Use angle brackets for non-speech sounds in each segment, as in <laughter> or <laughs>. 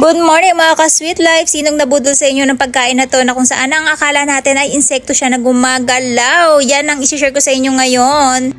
Good morning mga ka-sweet life! Sinong nabudol sa inyo ng pagkain na to na kung saan ang akala natin ay insekto siya na gumagalaw? Yan ang isi-share ko sa inyo ngayon.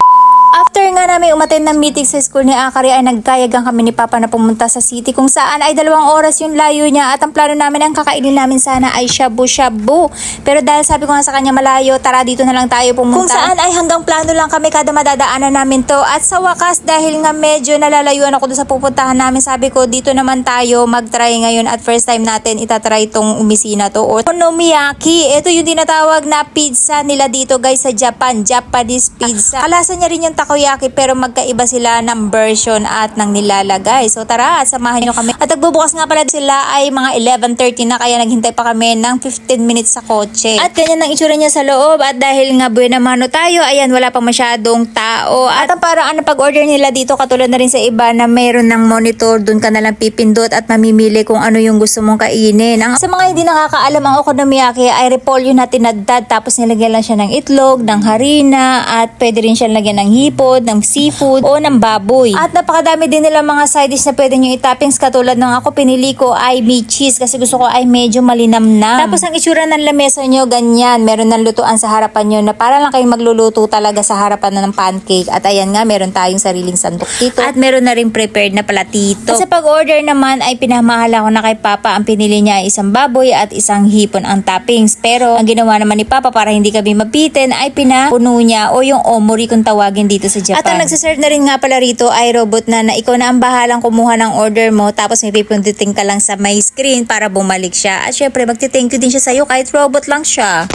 After nga namin umaten ng meeting sa school ni Akari ay nagkayagang kami ni Papa na pumunta sa city kung saan ay dalawang oras yung layo niya at ang plano namin ang kakainin namin sana ay shabu-shabu. Pero dahil sabi ko nga sa kanya malayo, tara dito na lang tayo pumunta. Kung saan ay hanggang plano lang kami kada madadaanan namin to. At sa wakas dahil nga medyo nalalayuan ako doon sa pupuntahan namin, sabi ko dito naman tayo mag-try ngayon at first time natin itatry itong umisina to or okonomiyaki. Ito yung tinatawag na pizza nila dito guys sa Japan, Japanese pizza. Kalasa niya rin yung takoyaki pero magkaiba sila ng version at ng nilalagay. So tara at samahan nyo kami. At nagbubukas nga pala sila ay mga 11.30 na kaya naghintay pa kami ng 15 minutes sa kotse. At ganyan ang itsura niya sa loob at dahil nga buena mano tayo, ayan wala pa masyadong tao. At ang parang ano pag-order nila dito katulad na rin sa iba na mayroon ng monitor, dun ka na lang pipindot at mamimili kung ano yung gusto mong kainin. Ang, sa mga hindi nakakaalam ang okonomiyaki ay repolyo na tinadtad tapos nilagyan lang siya ng itlog, ng harina at pwede rin siya lagyan ng hipon, ng seafood o ng baboy. At napakadami din nila mga side dish na pwede nyo itoppings katulad ng ako pinili ko ay meat cheese kasi gusto ko ay medyo malinamnam. Tapos ang itsura ng lamesa nyo ganyan, meron ng lutuan sa harapan nyo na para lang kayong magluluto talaga sa harapan na ng pancake. At ayan nga, meron tayong sariling sandok dito. At meron na rin prepared na platito. At sa pag-order naman ay pinamahala ko na kay Papa. Ang pinili niya ay isang baboy at isang hipon ang toppings. Pero ang ginawa naman ni Papa para hindi kami mapitin ay pinapuno niya o yung omori kung tawagin dito sa Japan. At ang nagsiserve na rin nga pala rito ay robot na na ikaw na ang bahalang kumuha ng order mo tapos may pipindutin ka lang sa may screen para bumalik siya. At syempre magti-thank you din siya sa'yo kahit robot lang siya.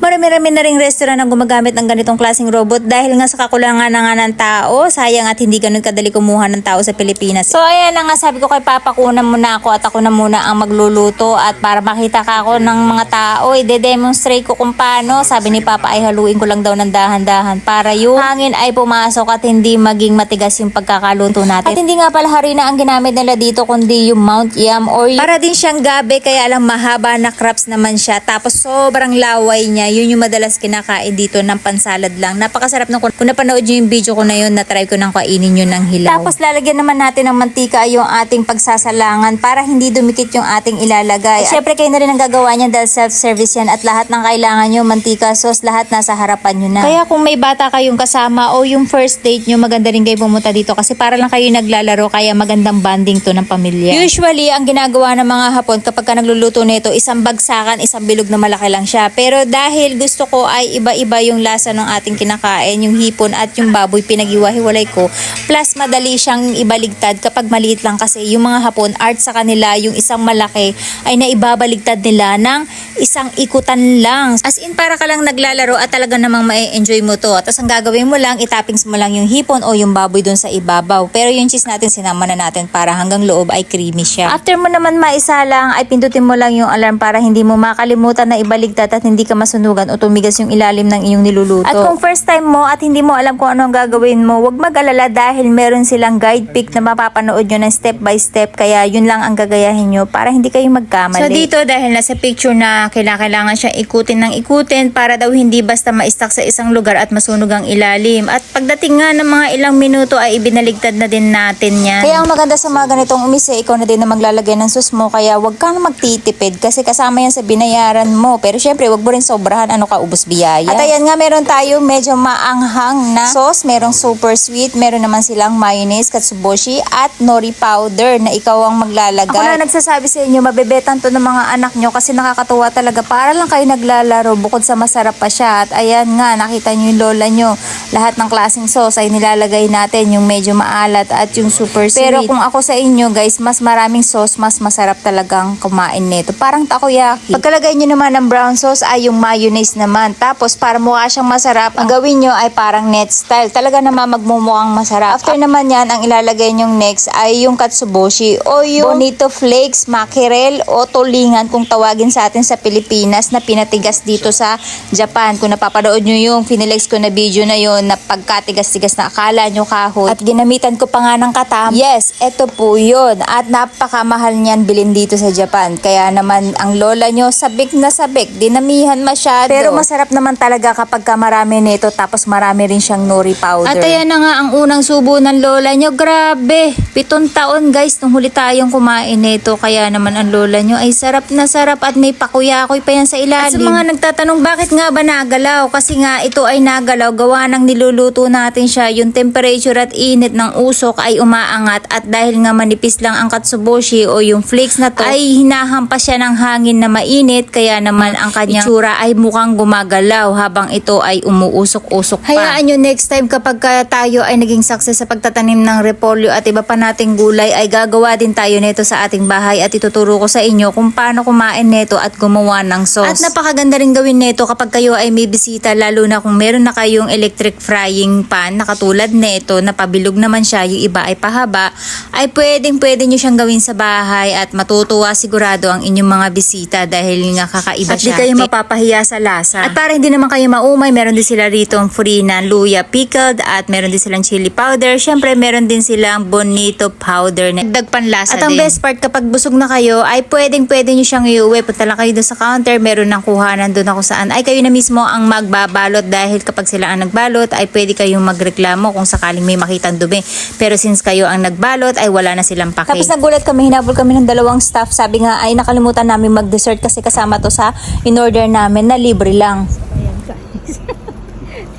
Marami-rami na ring restaurant ang gumagamit ng ganitong klaseng robot dahil nga sa kakulangan na nga ng tao. Sayang at hindi ganun kadali kumuha ng tao sa Pilipinas. So ayan na nga sabi ko kay Papa, kunan muna ako at ako na muna ang magluluto at para makita ka ako ng mga tao, ide-demonstrate ko kung paano. Sabi ni Papa ay haluin ko lang daw ng dahan-dahan para yung hangin ay pumasok at hindi maging matigas yung pagkakaluto natin. At hindi nga pala harina ang ginamit nila dito kundi yung Mount Yam or yung para din siyang gabi kaya lang mahaba na crops naman siya. Tapos sobrang laway niya. Yun yung madalas kinakain dito ng pansalad lang. Napakasarap nung kung napanood nyo yung video ko na yun, na-try ko nang kainin yun ng hilaw. Tapos lalagyan naman natin ng mantika yung ating pagsasalangan para hindi dumikit yung ating ilalagay. At syempre kayo na rin ang gagawa niyan dahil self-service yan at lahat ng kailangan nyo, mantika, sauce, lahat nasa harapan nyo na. Kaya kung may bata kayong kasama o yung first date nyo, maganda rin kayo pumunta dito kasi para lang kayo naglalaro kaya magandang bonding to ng pamilya. Usually, ang ginagawa ng mga hapon kapag ka nagluluto nito, isang bagsakan, isang bilog na malaki lang siya. Pero dahil gusto ko ay iba-iba yung lasa ng ating kinakain, yung hipon at yung baboy pinag-iwa-hiwalay ko. Plus, madali siyang ibaligtad kapag maliit lang kasi yung mga hapon, art sa kanila, yung isang malaki ay naibabaligtad nila ng isang ikutan lang. As in, para ka lang naglalaro at talaga namang ma-enjoy mo to. Tapos ang gagawin mo lang, itappings mo lang yung hipon o yung baboy dun sa ibabaw. Pero yung cheese natin, sinama na natin para hanggang loob ay creamy siya. After mo naman maisa lang, ay pindutin mo lang yung alarm para hindi mo makalimutan na ibaligtad at hindi ka masunugan o tumigas yung ilalim ng iyong niluluto. At kung first time mo at hindi mo alam kung ano ang gagawin mo, huwag mag-alala dahil meron silang guide pic na mapapanood nyo na step by step. Kaya yun lang ang gagayahin nyo para hindi kayo magkamali. So dito dahil nasa picture na kailangan siya ikutin ng ikutin para daw hindi basta ma-stuck sa isang lugar at masunog ang ilalim. At pagdating nga ng mga ilang minuto ay ibinaligtad na din natin yan. Kaya ang maganda sa mga ganitong umise, ikaw na din na maglalagay ng sus mo. Kaya huwag kang magtitipid kasi kasama yan sa binayaran mo. Pero syempre, huwag mo rin sobrahan ano ka ubos biyaya. At ayan nga, meron tayo medyo maanghang na sauce. Merong super sweet. Meron naman silang mayonnaise, katsuboshi, at nori powder na ikaw ang maglalagay. Ako na nagsasabi sa inyo, mabebetan to ng mga anak nyo kasi nakakatuwa talaga. Para lang kayo naglalaro bukod sa masarap pa siya. At ayan nga, nakita nyo yung lola nyo. Lahat ng klaseng sauce ay nilalagay natin. Yung medyo maalat at yung super sweet. Pero kung ako sa inyo guys, mas maraming sauce, mas masarap talagang kumain nito. Parang takoyaki. Pagkalagay nyo naman ng brown sauce ay yung mayonnaise naman. Tapos para mukha siyang masarap, ang gawin nyo ay parang net style. Talaga naman magmumukhang masarap. After naman yan, ang ilalagay nyong next ay yung katsuboshi o yung bonito flakes, mackerel o tulingan kung tawagin sa atin sa Pilipinas na pinatigas dito sa Japan. Kung napapanood nyo yung finilex ko na video na yon na pagkatigas-tigas na akala nyo kahoy at ginamitan ko pa nga ng katam. Yes, eto po yun. At napakamahal niyan bilhin dito sa Japan. Kaya naman ang lola nyo sabik na sabik. Dinamihan masyado. Pero masarap naman talaga kapag ka marami nito tapos marami rin siyang nori powder. At ayan na nga ang unang subo ng lola nyo. Grabe. Pitong taon guys nung huli tayong kumain nito. Kaya naman ang lola nyo ay sarap na sarap at may pakuyakoy pa yan sa ilalim. At sa mga nagtatanong bakit nga ba nagalaw? Kasi nga ito ay nagalaw gawa ng niluluto natin siya. Yung temperature at init ng usok ay umaangat at dahil nga manipis lang ang katsuboshi o yung flakes na to ay hinahampas siya ng hangin na mainit kaya naman ang kanyang itsura ay mukhang gumagalaw habang ito ay umuusok-usok pa. Hayaan nyo next time kapag ka tayo ay naging success sa pagtatanim ng repolyo at iba pa nating gulay ay gagawa din tayo nito sa ating bahay at ituturo ko sa inyo kung paano kumain nito at gumawa ng sauce. At napakaganda rin gawin nito kapag kayo ay may bisita lalo na kung meron na kayong electric frying pan na katulad nito na pabilog naman siya yung iba ay pahaba ay pwedeng pwede nyo siyang gawin sa bahay at matutuwa sigurado ang inyong mga bisita dahil nga kakaiba At di siya. kayo Kaya- mapapahiya sa lasa. at para hindi naman kayo maumay, meron din sila rito ang free na luya pickled at meron din silang chili powder. Syempre, meron din silang bonito powder na dagdag panlasa At ang din. best part, kapag busog na kayo, ay pwedeng pwede nyo siyang iuwi. Punta lang kayo doon sa counter, meron ng kuhanan doon ako saan. Ay kayo na mismo ang magbabalot dahil kapag sila ang nagbalot, ay pwede kayong magreklamo kung sakaling may makitang dumi. Pero since kayo ang nagbalot, ay wala na silang pake. Tapos nagulat kami, hinabol kami ng dalawang staff. Sabi nga, ay nakalimutan namin mag-dessert kasi kasama to sa in-order namin na libre lang. <laughs>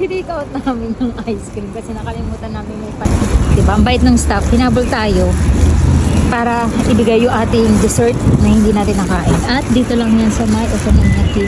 Tinake out namin yung ice cream kasi nakalimutan namin may pan. Diba? Ang bait ng staff, hinabol tayo para ibigay yung ating dessert na hindi natin nakain. At dito lang yan sa may Okonomiyaki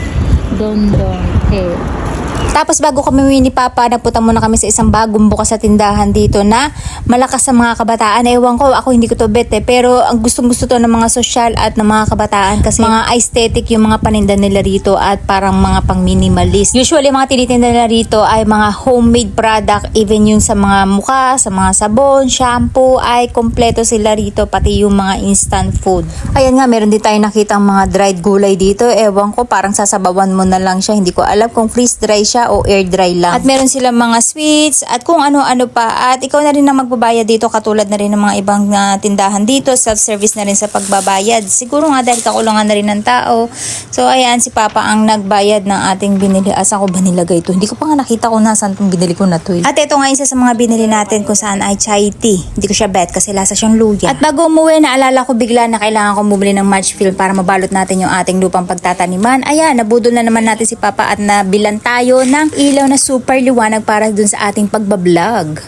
Don Don Hair. Tapos bago kami ni Papa, nagpunta muna kami sa isang bagong bukas sa tindahan dito na malakas sa mga kabataan. Ewan ko, ako hindi ko to bet eh. Pero ang gustong gusto to ng mga sosyal at ng mga kabataan kasi mga aesthetic yung mga paninda nila rito at parang mga pang minimalist. Usually mga tinitinda nila rito ay mga homemade product even yung sa mga muka, sa mga sabon, shampoo ay kompleto sila rito pati yung mga instant food. Ayan nga, meron din tayo nakita mga dried gulay dito. Ewan ko, parang sasabawan mo na lang siya. Hindi ko alam kung freeze dry siya o air dry lang. At meron silang mga sweets at kung ano-ano pa. At ikaw na rin ang magbabayad dito katulad na rin ng mga ibang ah, tindahan dito. Self-service na rin sa pagbabayad. Siguro nga dahil kakulangan na rin ng tao. So ayan, si Papa ang nagbayad ng ating binili. Asa ko ba nilagay ito? Hindi ko pa nga nakita kung nasaan itong binili ko na to. eh. At ito nga isa sa mga binili natin kung saan ay chai tea. Hindi ko siya bet kasi lasa siyang luya. At bago umuwi, naalala ko bigla na kailangan kong bumili ng match film para mabalot natin yung ating lupang pagtataniman. Ayan, nabudol na naman natin si Papa at nabilan tayo ng ilaw na super liwanag para dun sa ating pagbablog.